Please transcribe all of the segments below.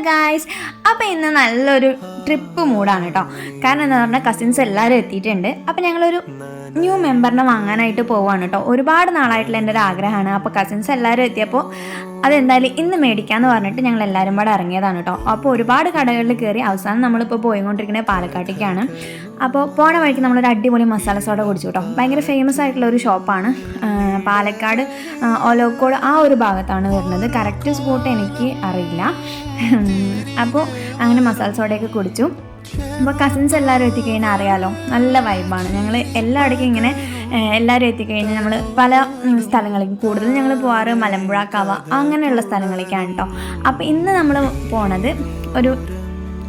Guys അപ്പോൾ ഇന്ന് നല്ലൊരു ട്രിപ്പ് മൂഡാണ് കേട്ടോ കാരണം എന്താ പറഞ്ഞാൽ കസിൻസ് എല്ലാവരും എത്തിയിട്ടുണ്ട്. അപ്പോൾ ഞങ്ങളൊരു ന്യൂ മെമ്പറിനെ വാങ്ങാനായിട്ട് പോവാണ് കേട്ടോ ഒരുപാട് നാളായിട്ടുള്ള എന്റെ ഒരു ആഗ്രഹമാണ്. അപ്പോൾ കസിൻസ് എല്ലാവരും എത്തിയപ്പോൾ അതെന്തായാലും ഇന്ന് മേടിക്കാമെന്ന് പറഞ്ഞിട്ട് ഞങ്ങൾ എല്ലാവരും കൂടെ ഇറങ്ങിയതാണ് കേട്ടോ അപ്പോൾ ഒരുപാട് കടകളിൽ കയറി അവസാനം നമ്മളിപ്പോൾ പോയിക്കൊണ്ടിരിക്കുന്നത് പാലക്കാട്ടേക്കാണ്. അപ്പോൾ പോണ വഴിക്ക് നമ്മളൊരു അടിപൊളി മസാല സോഡ കുടിച്ചു കേട്ടോ ഭയങ്കര ഫേമസ് ആയിട്ടുള്ള ഒരു ഷോപ്പാണ്. പാലക്കാട് ഒലോക്കോട് ആ ഒരു ഭാഗത്താണ് വരുന്നത്. കറക്റ്റ് സ്പോട്ട് എനിക്ക് അറിയില്ല. അപ്പോൾ അങ്ങനെ മസാല സോഡയൊക്കെ കുടിച്ചു. അപ്പോൾ കസിൻസ് എല്ലാവരും എത്തിക്കഴിഞ്ഞാൽ അറിയാലോ നല്ല വൈബാണ് ഞങ്ങൾ എല്ലായിടയ്ക്കും ഇങ്ങനെ എല്ലാവരും എത്തിക്കഴിഞ്ഞാൽ നമ്മൾ പല സ്ഥലങ്ങളിലേക്ക്. കൂടുതലും ഞങ്ങൾ പോകാറ് മലമ്പുഴ കവ അങ്ങനെയുള്ള സ്ഥലങ്ങളിലേക്കാണ് കേട്ടോ അപ്പോൾ ഇന്ന് നമ്മൾ പോണത് ഒരു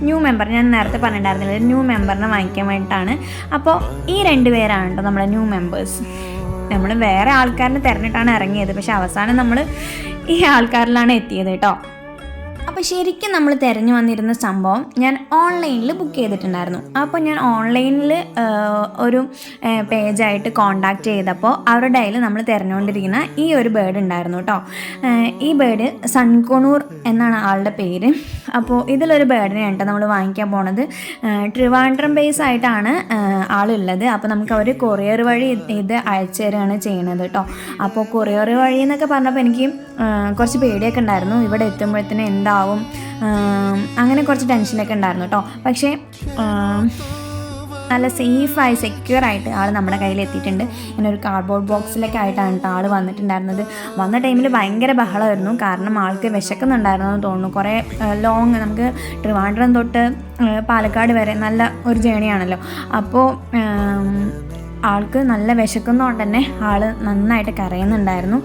ന്യൂ മെമ്പർ ഞാൻ നേരത്തെ പറഞ്ഞിട്ടുണ്ടായിരുന്നില്ല ന്യൂ മെമ്പറിനെ വാങ്ങിക്കാൻ വേണ്ടിയിട്ടാണ് അപ്പോൾ ഈ രണ്ട് പേരാണ് കേട്ടോ നമ്മുടെ ന്യൂ മെമ്പേഴ്സ് നമ്മൾ വേറെ ആൾക്കാരിനെ തിരഞ്ഞിട്ടാണ് ഇറങ്ങിയത് പക്ഷെ അവസാനം നമ്മൾ ഈ ആൾക്കാരിലാണ് എത്തിയത് കേട്ടോ അപ്പോൾ ശരിക്കും നമ്മൾ തിരഞ്ഞു വന്നിരുന്ന സംഭവം ഞാൻ ഓൺലൈനിൽ ബുക്ക് ചെയ്തിട്ടുണ്ടായിരുന്നു. അപ്പോൾ ഞാൻ ഓൺലൈനിൽ ഒരു പേജായിട്ട് കോണ്ടാക്ട് ചെയ്തപ്പോൾ അവരുടെ കയ്യിൽ നമ്മൾ തിരഞ്ഞുകൊണ്ടിരിക്കുന്ന ഈ ഒരു ബേർഡ് ഉണ്ടായിരുന്നു കേട്ടോ ഈ ബേർഡ് സൺകൊണൂർ എന്നാണ് ആളുടെ പേര്. അപ്പോൾ ഇതിലൊരു ബേർഡിനെ കേട്ടോ നമ്മൾ വാങ്ങിക്കാൻ പോണത്. ട്രിവാൻഡ്രം ബേസ് ആയിട്ടാണ് ആളുള്ളത്. അപ്പോൾ നമുക്ക് അവർ കൊറിയർ വഴി ഇത് അയച്ചു തരികയാണ് ചെയ്യണത് കേട്ടോ അപ്പോൾ കൊറിയർ വഴി എന്നൊക്കെ പറഞ്ഞപ്പോൾ എനിക്ക് കുറച്ച് പേടിയൊക്കെ ഉണ്ടായിരുന്നു. ഇവിടെ എത്തുമ്പോഴത്തേന് എന്താവും ഏഹ് അങ്ങനെ കുറച്ച് ടെൻഷനൊക്കെ ഉണ്ടായിരുന്നു കേട്ടോ. പക്ഷേ നല്ല സേഫായി സെക്യൂർ ആയിട്ട് ആൾ നമ്മുടെ കയ്യിൽ എത്തിയിട്ടുണ്ട്. ഇങ്ങനെ ഒരു കാർഡ്ബോർഡ് ബോക്സിലൊക്കെ ആയിട്ടാണ് ആൾ വന്നിട്ടുണ്ടായിരുന്നത്. വന്ന ടൈമിൽ ഭയങ്കര ബഹളമായിരുന്നു. കാരണം ആൾക്ക് വിശക്കുന്നുണ്ടായിരുന്നു എന്ന് തോന്നുന്നു. കുറേ ലോങ് നമുക്ക് ട്രിവാൻഡ്രം തൊട്ട് പാലക്കാട് വരെ നല്ല ഒരു ജേണിയാണല്ലോ അപ്പോൾ ആൾക്ക് നല്ല വിശക്കുന്നതുകൊണ്ട് തന്നെ ആൾ നന്നായിട്ട് കരയുന്നുണ്ടായിരുന്നു.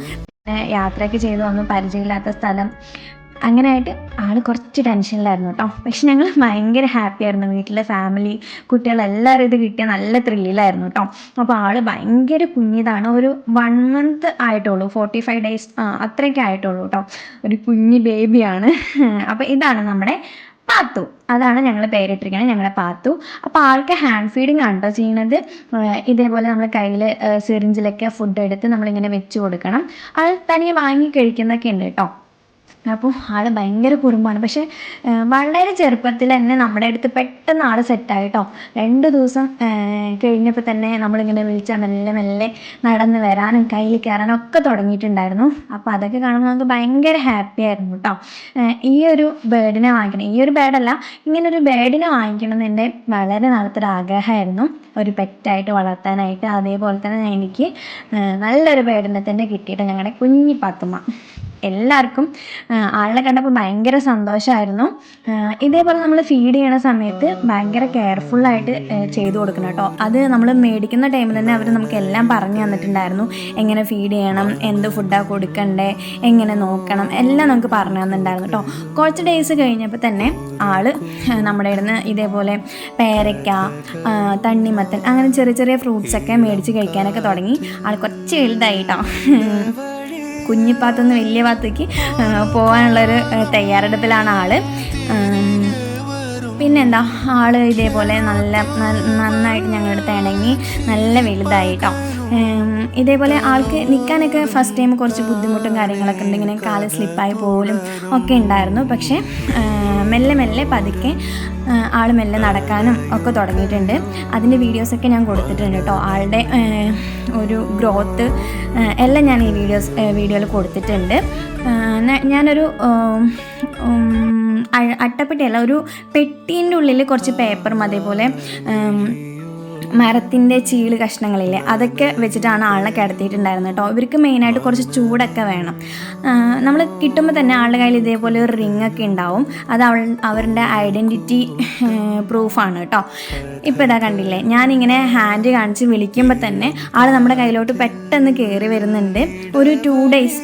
പിന്നെ യാത്രയൊക്കെ ചെയ്തു വന്നു പരിചയമില്ലാത്ത സ്ഥലം. അങ്ങനെയായിട്ട് ആൾ കുറച്ച് ടെൻഷനിലായിരുന്നു കേട്ടോ. പക്ഷെ ഞങ്ങൾ ഭയങ്കര ഹാപ്പി ആയിരുന്നു. വീട്ടിലെ ഫാമിലി കുട്ടികളെല്ലാവരും ഇത് കിട്ടിയ നല്ല ത്രില്ലിലായിരുന്നു കേട്ടോ. അപ്പോൾ ആൾ ഭയങ്കര കുഞ്ഞിതാണ്. ഒരു വൺ മന്ത് ആയിട്ടുള്ളൂ. ഫോർട്ടി ഫൈവ് ഡേയ്സ് അത്രയൊക്കെ ആയിട്ടുള്ളൂ കേട്ടോ. ഒരു കുഞ്ഞ് ബേബിയാണ് അപ്പോൾ ഇതാണ് നമ്മുടെ പാത്തു. അതാണ് ഞങ്ങൾ പേരിട്ടിരിക്കുന്നത്. ഞങ്ങളുടെ പാത്തു. അപ്പോൾ ആൾക്ക് ഹാൻഡ് ഫീഡിങ് ആണ് കേട്ടോ ചെയ്യുന്നത് ഇതേപോലെ നമ്മൾ കയ്യിൽ സിറിഞ്ചിലൊക്കെ ഫുഡ് എടുത്ത് നമ്മളിങ്ങനെ വെച്ച് കൊടുക്കണം. അത് തനിയെ വാങ്ങി കഴിക്കുന്നൊക്കെ ഉണ്ട് കേട്ടോ. അപ്പോൾ ആൾ ഭയങ്കര കുറുമ്പാണ്. പക്ഷേ വളരെ ചെറുപ്പത്തിൽ തന്നെ നമ്മുടെ അടുത്ത് പെട്ടെന്ന് ആൾ സെറ്റായിട്ടോ രണ്ട് ദിവസം കഴിഞ്ഞപ്പോൾ തന്നെ നമ്മളിങ്ങനെ വിളിച്ചാൽ മെല്ലെ മെല്ലെ നടന്ന് വരാനും കയ്യിൽ കയറാനും ഒക്കെ തുടങ്ങിയിട്ടുണ്ടായിരുന്നു. അപ്പോൾ അതൊക്കെ കാണുമ്പോൾ നമുക്ക് ഭയങ്കര ഹാപ്പി ആയിരുന്നു കേട്ടോ ഈ ഒരു ബേർഡിനെ വാങ്ങിക്കണം. ഈ ഒരു ബേർഡല്ല ഇങ്ങനൊരു ബേർഡിനെ വാങ്ങിക്കണം എന്നെ വളരെ നാളത്തെ ഒരു ആഗ്രഹമായിരുന്നു. ഒരു പെറ്റായിട്ട് വളർത്താനായിട്ട്. അതേപോലെ തന്നെ എനിക്ക് നല്ലൊരു ബേർഡിനെ തന്നെ കിട്ടിയിട്ട് ഞങ്ങളുടെ കുഞ്ഞി പാത്തുമ്മ. എല്ലാവർക്കും ആളെ കണ്ടപ്പോൾ ഭയങ്കര സന്തോഷമായിരുന്നു. ഇതേപോലെ നമ്മൾ ഫീഡ് ചെയ്യണ സമയത്ത് ഭയങ്കര കെയർഫുള്ളായിട്ട് ചെയ്തു കൊടുക്കണം കേട്ടോ. അത് നമ്മൾ മേടിക്കുന്ന ടൈമിൽ തന്നെ അവർ നമുക്ക് എല്ലാം പറഞ്ഞു തന്നിട്ടുണ്ടായിരുന്നു. എങ്ങനെ ഫീഡ് ചെയ്യണം എന്ത് ഫുഡാണ് കൊടുക്കണ്ടേ എങ്ങനെ നോക്കണം എല്ലാം നമുക്ക് പറഞ്ഞു തന്നിട്ടുണ്ടായിരുന്നു കേട്ടോ. കുറച്ച് ഡേയ്സ് കഴിഞ്ഞപ്പോൾ തന്നെ ആൾ നമ്മുടെ ഇവിടുന്ന് ഇതേപോലെ പേരയ്ക്ക തണ്ണിമത്തൻ അങ്ങനെ ചെറിയ ചെറിയ ഫ്രൂട്ട്സൊക്കെ മേടിച്ച് കഴിക്കാനൊക്കെ തുടങ്ങി. ആൾ കുറച്ച് വലുതായി കേട്ടോ. കുഞ്ഞിപ്പാത്തുനിന്ന് വലിയ പാത്തേക്ക് പോകാനുള്ളൊരു തയ്യാറെടുപ്പിലാണ് ഉം, പിന്നെന്താ ആൾ ഇതേപോലെ നല്ല നന്നായിട്ട് ഞങ്ങളുടെ അടുത്ത് ഇണങ്ങി നല്ല വലുതായി കേട്ടോ ഇതേപോലെ ആൾക്ക് നിൽക്കാനൊക്കെ ഫസ്റ്റ് ടൈം കുറച്ച് ബുദ്ധിമുട്ടും കാര്യങ്ങളൊക്കെ ഉണ്ട്. ഇങ്ങനെ കാൽ സ്ലിപ്പായി പോലും ഒക്കെ ഉണ്ടായിരുന്നു. പക്ഷേ മെല്ലെ മെല്ലെ പതുക്കെ ആൾ മെല്ലെ നടക്കാനും ഒക്കെ തുടങ്ങിയിട്ടുണ്ട്. അതിന്റെ വീഡിയോസൊക്കെ ഞാൻ കൊടുത്തിട്ടുണ്ട് കേട്ടോ. ആളുടെ ഒരു ഗ്രോത്ത് എല്ലാം ഞാൻ ഈ വീഡിയോസ് വീഡിയോയിൽ കൊടുത്തിട്ടുണ്ട്. ഞാനൊരു അട്ടപ്പെട്ടിയല്ല ഒരു പെട്ടീന്റെ ഉള്ളിൽ കുറച്ച് പേപ്പറും അതേപോലെ മരത്തിന്റെ ചീൾ കഷ്ണങ്ങളില്ലേ അതൊക്കെ വെച്ചിട്ടാണ് ആളിനെ കിടത്തിയിട്ടുണ്ടായിരുന്നത് കേട്ടോ. ഇവർക്ക് മെയിനായിട്ട് കുറച്ച് ചൂടൊക്കെ വേണം. നമ്മൾ കിട്ടുമ്പോൾ തന്നെ ആളുടെ കയ്യിൽ ഇതേപോലെ ഒരു റിങ് ഒക്കെ ഉണ്ടാവും. അത് അവൾ അവരുടെ ഐഡന്റിറ്റി പ്രൂഫാണ് കേട്ടോ. ഇപ്പോൾ ഇതാ കണ്ടില്ലേ ഞാനിങ്ങനെ ഹാൻഡ് കാണിച്ച് വിളിക്കുമ്പോൾ തന്നെ ആൾ നമ്മുടെ കയ്യിലോട്ട് പെട്ടെന്ന് കയറി വരുന്നുണ്ട്. ഒരു ടു ഡേയ്സ്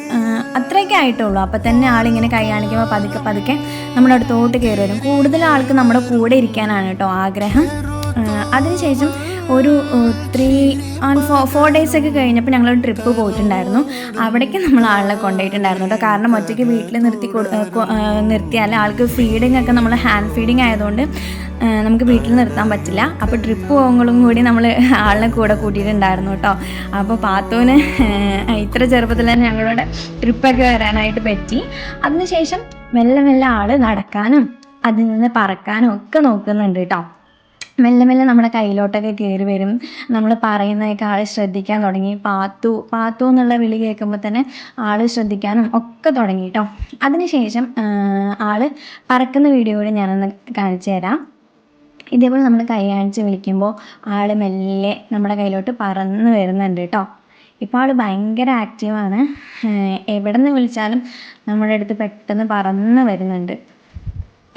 അത്രയൊക്കെ ആയിട്ടുള്ളൂ. അപ്പോൾ തന്നെ ആളിങ്ങനെ കൈ കാണിക്കുമ്പോൾ പതുക്കെ പതുക്കെ നമ്മുടെ അടുത്തോട്ട് കയറി വരും. കൂടുതൽ ആൾക്ക് നമ്മുടെ കൂടെ ഇരിക്കാനാണ് കേട്ടോ ആഗ്രഹം. അതിനുശേഷം ഒരു three and four four days ഒക്കെ കഴിഞ്ഞപ്പോൾ ഞങ്ങളൊരു ട്രിപ്പ് പോയിട്ടുണ്ടായിരുന്നു. അവിടേക്ക് നമ്മൾ ആളെ കൊണ്ടുപോയിട്ടുണ്ടായിരുന്നു കേട്ടോ. കാരണം ഒറ്റയ്ക്ക് വീട്ടിൽ നിർത്തി നിർത്തിയാൽ ആൾക്ക് ഫീഡിങ് ഒക്കെ നമ്മൾ ഹാൻഡ് ഫീഡിങ് ആയതുകൊണ്ട് നമുക്ക് വീട്ടിൽ നിർത്താൻ പറ്റില്ല. അപ്പോൾ ട്രിപ്പ് പോകുമ്പോഴും കൂടി നമ്മൾ ആളിനെ കൂടെ കൂട്ടിയിട്ടുണ്ടായിരുന്നു കേട്ടോ. അപ്പോൾ പാത്തുവിന് ഇത്ര ചെറുപ്പത്തിൽ തന്നെ ഞങ്ങളുടെ ട്രിപ്പൊക്കെ വരാനായിട്ട് പറ്റി. അതിനുശേഷം മെല്ലെ മെല്ലെ ആൾ നടക്കാനും അതിൽ നിന്ന് പറക്കാനും ഒക്കെ നോക്കുന്നുണ്ട് കേട്ടോ. മെല്ലെ മെല്ലെ നമ്മുടെ കയ്യിലോട്ടൊക്കെ കയറി വരും. നമ്മൾ പറയുന്നതൊക്കെ ആൾ ശ്രദ്ധിക്കാൻ തുടങ്ങി. പാത്തു പാത്തു എന്നുള്ള വിളി കേൾക്കുമ്പോൾ തന്നെ ആൾ ശ്രദ്ധിക്കാനും ഒക്കെ തുടങ്ങി കേട്ടോ അതിനുശേഷം ആൾ പറക്കുന്ന വീഡിയോ കൂടി ഞാനൊന്ന് കാണിച്ചു തരാം. ഇതേപോലെ നമ്മൾ കൈ കാണിച്ച് വിളിക്കുമ്പോൾ ആൾ മെല്ലെ നമ്മുടെ കയ്യിലോട്ട് പറന്ന് വരുന്നുണ്ട് കേട്ടോ ഇപ്പോൾ ആൾ ഭയങ്കര ആക്റ്റീവാണ് എവിടെ നിന്ന് വിളിച്ചാലും നമ്മുടെ അടുത്ത് പെട്ടെന്ന് പറന്ന് വരുന്നുണ്ട്.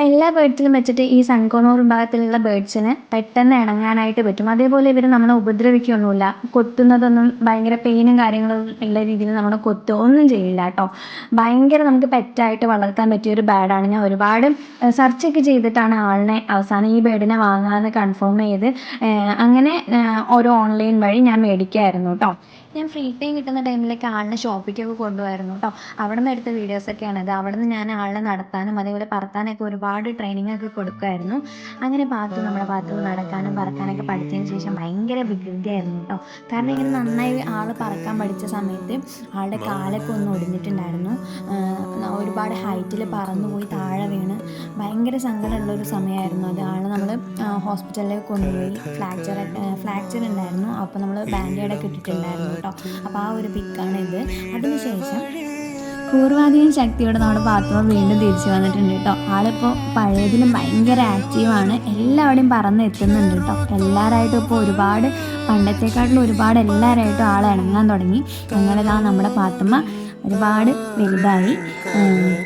എല്ലാ ബേഡ്സിലും വെച്ചിട്ട് ഈ സൺകോണൂർ വിഭാഗത്തിലുള്ള ബേഡ്സിന് പെട്ടെന്ന് ഇണങ്ങാനായിട്ട് പറ്റും. അതേപോലെ ഇവർ നമ്മളെ ഉപദ്രവിക്കുകയൊന്നുമില്ല കൊത്തുന്നതൊന്നും ഭയങ്കര പെയിനും കാര്യങ്ങളും ഉള്ള രീതിയിൽ നമ്മളെ കൊത്തുക ഒന്നും ചെയ്യില്ല കേട്ടോ. ഭയങ്കര നമുക്ക് പെറ്റായിട്ട് വളർത്താൻ പറ്റിയ ഒരു ബേഡാണ് ഞാൻ ഒരുപാട് സെർച്ചൊക്കെ ചെയ്തിട്ടാണ് ആളിനെ അവസാനം ഈ ബേഡിനെ വാങ്ങാമെന്ന് കൺഫേം ചെയ്ത് അങ്ങനെ ഓരോ ഓൺലൈൻ വഴി ഞാൻ മേടിക്കായിരുന്നു കേട്ടോ. ഞാൻ ഫ്രീ ടൈം കിട്ടുന്ന ടൈമിലൊക്കെ ആളിനെ ഷോപ്പിലേക്കൊക്കെ കൊണ്ടുപോയിരുന്നു കേട്ടോ അവിടെ നിന്ന് എടുത്ത വീഡിയോസൊക്കെയാണ് ഇത്. അവിടെ നിന്ന് ഞാൻ ആളിനെ നടത്താനും അതേപോലെ പറത്താനൊക്കെ ഒരുപാട് ട്രെയിനിങ് ഒക്കെ കൊടുക്കുമായിരുന്നു. അങ്ങനെ പാത്തു നമ്മുടെ പാത്തു നടക്കാനും പറക്കാനൊക്കെ പഠിച്ചതിന് ശേഷം ഭയങ്കര വികൃതിയായിരുന്നു കേട്ടോ കാരണം ഇങ്ങനെ നന്നായി ആൾ പറക്കാൻ പഠിച്ച സമയത്ത് ആളുടെ കാലൊക്കെ ഒന്ന് ഒടിഞ്ഞിട്ടുണ്ടായിരുന്നു. ഒരുപാട് ഹൈറ്റിൽ പറന്നുപോയി താഴെ വീണ് ഭയങ്കര സങ്കടമുള്ള ഒരു സമയമായിരുന്നു അത്. ആൾ നമ്മൾ ഹോസ്പിറ്റലിലേക്ക് കൊണ്ടുപോയി ഫ്രാക്ചർ ഫ്രാക്ചർ ഉണ്ടായിരുന്നു. അപ്പോൾ നമ്മൾ ബാൻഡേഡൊക്കെ ഇട്ടിട്ടുണ്ടായിരുന്നു കേട്ടോ. അപ്പോൾ ആ ഒരു പിക്കാണ് ഇത്. അതിനുശേഷം പൂർവാധികം ശക്തിയോടെ നമ്മുടെ പാത്രം വീണ്ടും തിരിച്ചു വന്നിട്ടുണ്ട് കേട്ടോ. ആളിപ്പോൾ പഴയതിലും ഭയങ്കര ആക്റ്റീവാണ് എല്ലാവരുടെയും പറന്ന് എത്തുന്നുണ്ട് കേട്ടോ. എല്ലാവരായിട്ടും ഇപ്പോൾ ഒരുപാട് പണ്ടത്തെക്കാട്ടിലും ഒരുപാട് എല്ലാവരായിട്ടും ആൾ ഇണങ്ങാൻ തുടങ്ങി. അങ്ങനെ നമ്മുടെ പാത്തമ്മ ഒരുപാട് വലുതായി.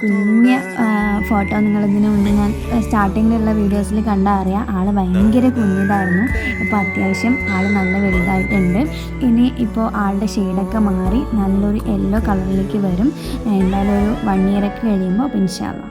കുഞ്ഞ് ഫോട്ടോ നിങ്ങളിതിനു മുന്നേ ഞാൻ സ്റ്റാർട്ടിങ്ങിലുള്ള വീഡിയോസിൽ കണ്ടാൽ അറിയാം. ആൾ ഭയങ്കര കുഞ്ഞതായിരുന്നു. ഇപ്പോൾ അത്യാവശ്യം ആൾ നല്ല വലുതായിട്ടുണ്ട്. ഇനി ഇപ്പോൾ ആളുടെ ഷെയ്ഡൊക്കെ മാറി നല്ലൊരു യെല്ലോ കളറിലേക്ക് വരും. എന്തായാലും ഒരു വൺ ഇയർ ഒക്കെ കഴിയുമ്പോൾ പിൻഷാവാം